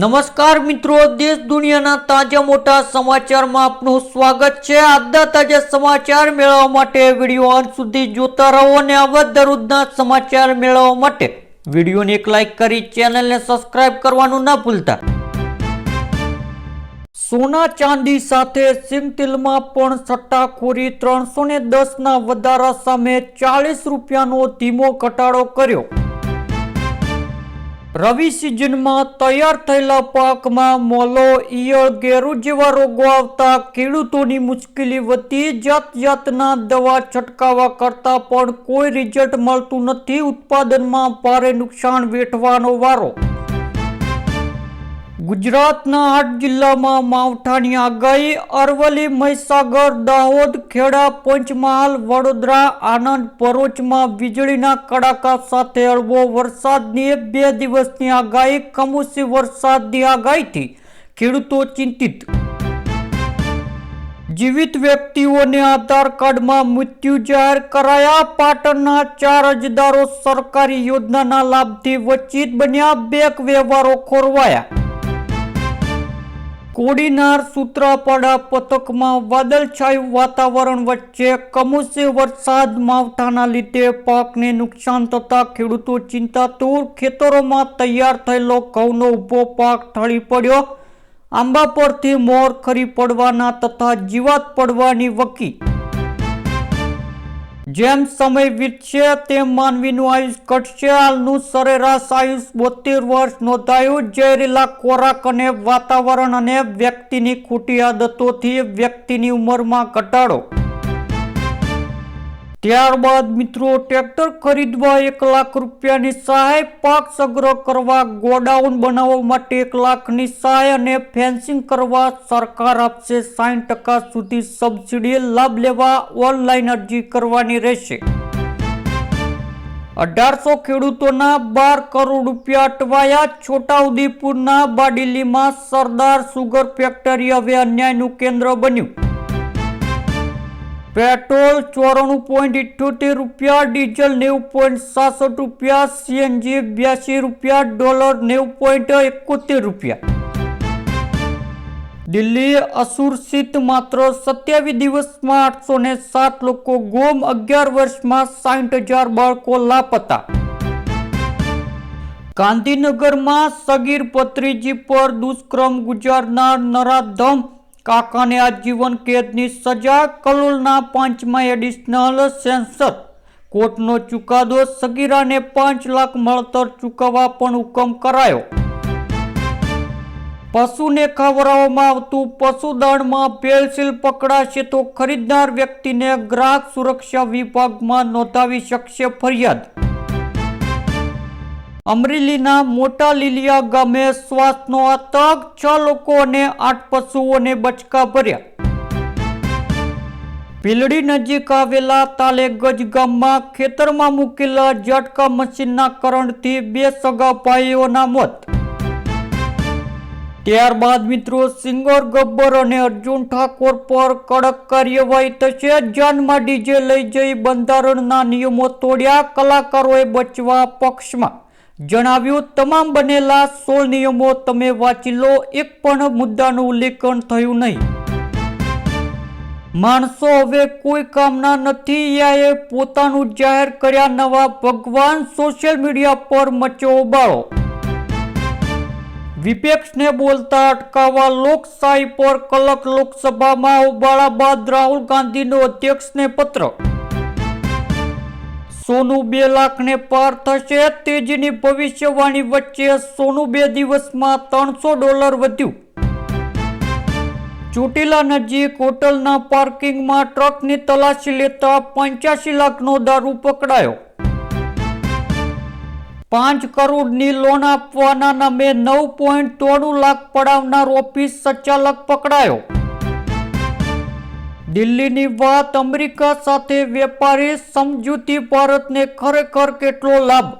નમસ્કાર મિત્રો, દેશ દુનિયાના તાજા મોટા સમાચારમાં આપનું સ્વાગત છે. આજના તાજા સમાચાર મેળવવા માટે વીડિયો અંત સુધી જોતા રહો અને આવા દરરોજના સમાચાર મેળવવા માટે વિડીયોને એક લાઇક કરી ચેનલને સબસ્ક્રાઇબ કરવાનું ના ભૂલતા. સોના ચાંદી સાથે સિમતિલમાં પણ સટ્ટાખોરી ત્રણસો ને દસના વધારા સામે ચાલીસ રૂપિયાનો ધીમો ઘટાડો કર્યો. રવિ સિઝનમાં તૈયાર થયેલા પાકમાં મોલો, ઈયળ, ગેરુ જેવા રોગો આવતા ખેડૂતોની મુશ્કેલી વધી જાત જાતના દવા છંટકાવા કરતા પણ કોઈ રિઝલ્ટ મળતું નથી. ઉત્પાદનમાં ભારે નુકસાન વેઠવાનો વારો ગુજરાતના આઠ જિલ્લામાં માવઠાની આગાહી, અરવલ્લી, મહીસાગર, દાહોદ, ખેડા, પંચમહાલ, વડોદરા, આણંદ ભરૂચમાં વીજળીના કડાકા સાથે હળવો વરસાદની બે દિવસની આગાહી, કમોસમી વરસાદની આગાહીથી ખેડૂતો ચિંતિત. જીવિત વ્યક્તિઓને આધાર કાર્ડમાં મૃત્યુ જાહેર કરાયા. પાટણના ચાર અરજદારો સરકારી યોજનાના લાભથી વંચિત બન્યા. બેંક વ્યવહારો ખોરવાયા. કોડીનાર સૂત્રાપાડા પથકમાં વાદળછાયું વાતાવરણ વચ્ચે કમોસે વરસાદ માવઠાના લીધે પાકને નુકસાન થતા ખેડૂતો ચિંતાતુર ખેતરોમાં તૈયાર થયેલો ઘઉંનો ઊભો પાક ઠળી પડ્યો. આંબા પરથી મોર ખરી પડવાના તથા જીવાત પડવાની વકી જેમ સમય વીતશે, તેમ માનવીનું આયુષ ઘટશે. હાલનું સરેરાશ આયુષ બોતેર વર્ષ નોંધાયું. ઝેરીલા ખોરાક અને વાતાવરણ અને વ્યક્તિની ખોટી આદતોથી વ્યક્તિની ઉંમરમાં ઘટાડો. ત્યારબાદ મિત્રો ટ્રેક્ટર ખરીદવા એક લાખ રૂપિયાની સહાય, પાક સંગ્રહ કરવા, ગોડાઉન બનાવવા માટે એક લાખની સહાય અને ફેન્સિંગ કરવા સરકાર આપશે સાઠ ટકા સુધી સબસિડી. લાભ લેવા ઓનલાઈન અરજી કરવાની રહેશે. અઢારસો ખેડૂતોના બાર કરોડ રૂપિયા અટવાયા. છોટાઉદેપુરના બાડીલીમાં સરદાર સુગર ફેક્ટરી હવે અન્યાયનું કેન્દ્ર બન્યું. પેટ્રોલ ચોરાણું પોઈન્ટ ઇઠ્યોતેર રૂપિયા, ડીઝલ નેવું પોઈન્ટ સાસઠ રૂપિયા, સીએનજી બ્યાસી રૂપિયા, ડોલર નેવું પોઈન્ટ એકોતેર રૂપિયા. દિલ્હી અસુરક્ષિત માત્ર સત્યાવીસ દિવસમાં આઠસો ને સાત લોકો ગુમ, અગિયાર વર્ષમાં સાઠ હજાર બાળકો લાપતા. ગાંધીનગરમાં સગીર પત્રીજી પર દુષ્કર્મ ગુજારનાર નરાધમ કાકાને આજીવન કેદની સજા, કલોલના પાંચમા એડિશનલ સેન્સર કોર્ટનો ચુકાદો સગીરાને પાંચ લાખ મળતર ચૂકવવા પણ હુકમ કરાયો. પશુને ખવડાવવામાં આવતું પશુદાણમાં પેલસીલ પકડાશે તો ખરીદનાર વ્યક્તિને ગ્રાહક સુરક્ષા વિભાગમાં નોંધાવી શકશે ફરિયાદ. અમરેલીના મોટા લીલિયા ગામે શ્વાસનો આતંક છ લોકો અને આઠ પશુઓને બચકા ભર્યા. ભીલડી નજીક આવેલા તાલેગજ ગામમાં ખેતરમાં મૂકેલા ઝટકા મશીનના કરંટથી બે સગા ભાઈઓના મોત. ત્યારબાદ મિત્રો સિંગર ગબ્બર અને અર્જુન ઠાકોર પર કડક કાર્યવાહી થશે. જાનમાં ડીજે લઈ જઈ બંધારણના નિયમો તોડ્યા. કલાકારોએ બચવા પક્ષમાં જણાવ્યું, તમામ બનેલા સોળ નિયમો તમે વાંચી લો, એક પણ મુદ્દાનું ઉલ્લેખન થયું નહીં. માણસો હવે કોઈ કામના નથી યાએ પોતાનું જાહેર કર્યા નવા ભગવાન સોશિયલ મીડિયા પર મચ્યો ઉબાળો. વિપક્ષને બોલતા અટકાવવા લોકશાહી પર કલક લોકસભામાં ઉબાળા બાદ રાહુલ ગાંધીનો અધ્યક્ષને પત્ર. સોનું બે લાખને પાર થશે. તેજીની ભવિષ્યવાણી વચ્ચે સોનું બે દિવસમાં ત્રણસો ડોલર વધ્યું. ચોટીલા નજીક હોટલના પાર્કિંગમાં ટ્રકની તલાશી લેતા પંચ્યાસી લાખનો દારૂ પકડાયો. પાંચ કરોડની લોન આપવાના નામે નવ પોઈન્ટ ત્રણ લાખ પડાવનાર ઓફિસ સંચાલક પકડાયો. દિલ્હીની વાત અમેરિકા સાથે વેપારી સમજૂતી ભારતને ખરેખર કેટલો લાભ?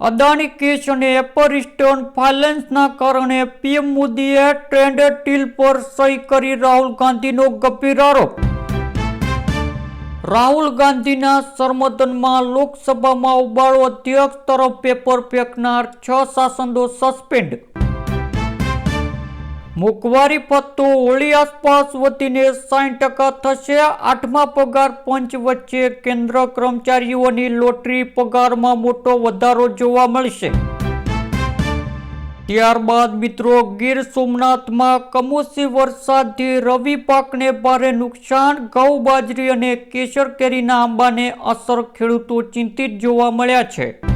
અદાણી કેસ અને એપર ઇસ્ટર્ન ફાઇનાન્સના કારણે પીએમ મોદીએ ટ્રેન્ડ ડીલ પર સહી કરી રાહુલ ગાંધીનો ગંભીર આરોપ. રાહુલ ગાંધીના સંબોધનમાં લોકસભામાં ઉબાળો અધ્યક્ષ તરફ પેપર ફેંકનાર છ શાસનો સસ્પેન્ડ મોંઘવારી ભથ્થો હોળી આસપાસ વધીને સાઠ ટકા થશે. આઠમા પગાર પંચ વચ્ચે કેન્દ્ર કર્મચારીઓની લોટરી પગારમાં મોટો વધારો જોવા મળશે. ત્યારબાદ મિત્રો, ગીર સોમનાથમાં કમોસમી વરસાદથી રવિ પાકને ભારે નુકસાન, ઘઉં, બાજરી અને કેસર કેરીના આંબાને અસર ખેડૂતો ચિંતિત જોવા મળ્યા છે.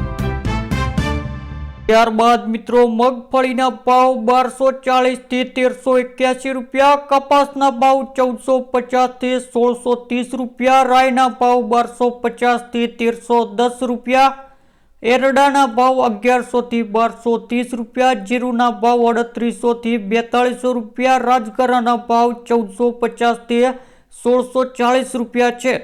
ત્યારબાદ મિત્રો મગફળીના ભાવ બારસો ચાલીસથી તેરસો એક્યાસી રૂપિયા, કપાસના ભાવ ચૌદસો પચાસથી સોળસો ત્રીસ રૂપિયા, રાયના ભાવ બારસો પચાસથી તેરસો દસ રૂપિયા, એરડાના ભાવ અગિયારસોથી બારસો ત્રીસ રૂપિયા, જીરુના ભાવ અડત્રીસોથી બેતાળીસો રૂપિયા રાજગરાના ભાવ ચૌદસો પચાસથી સોળસો ચાલીસ રૂપિયા છે.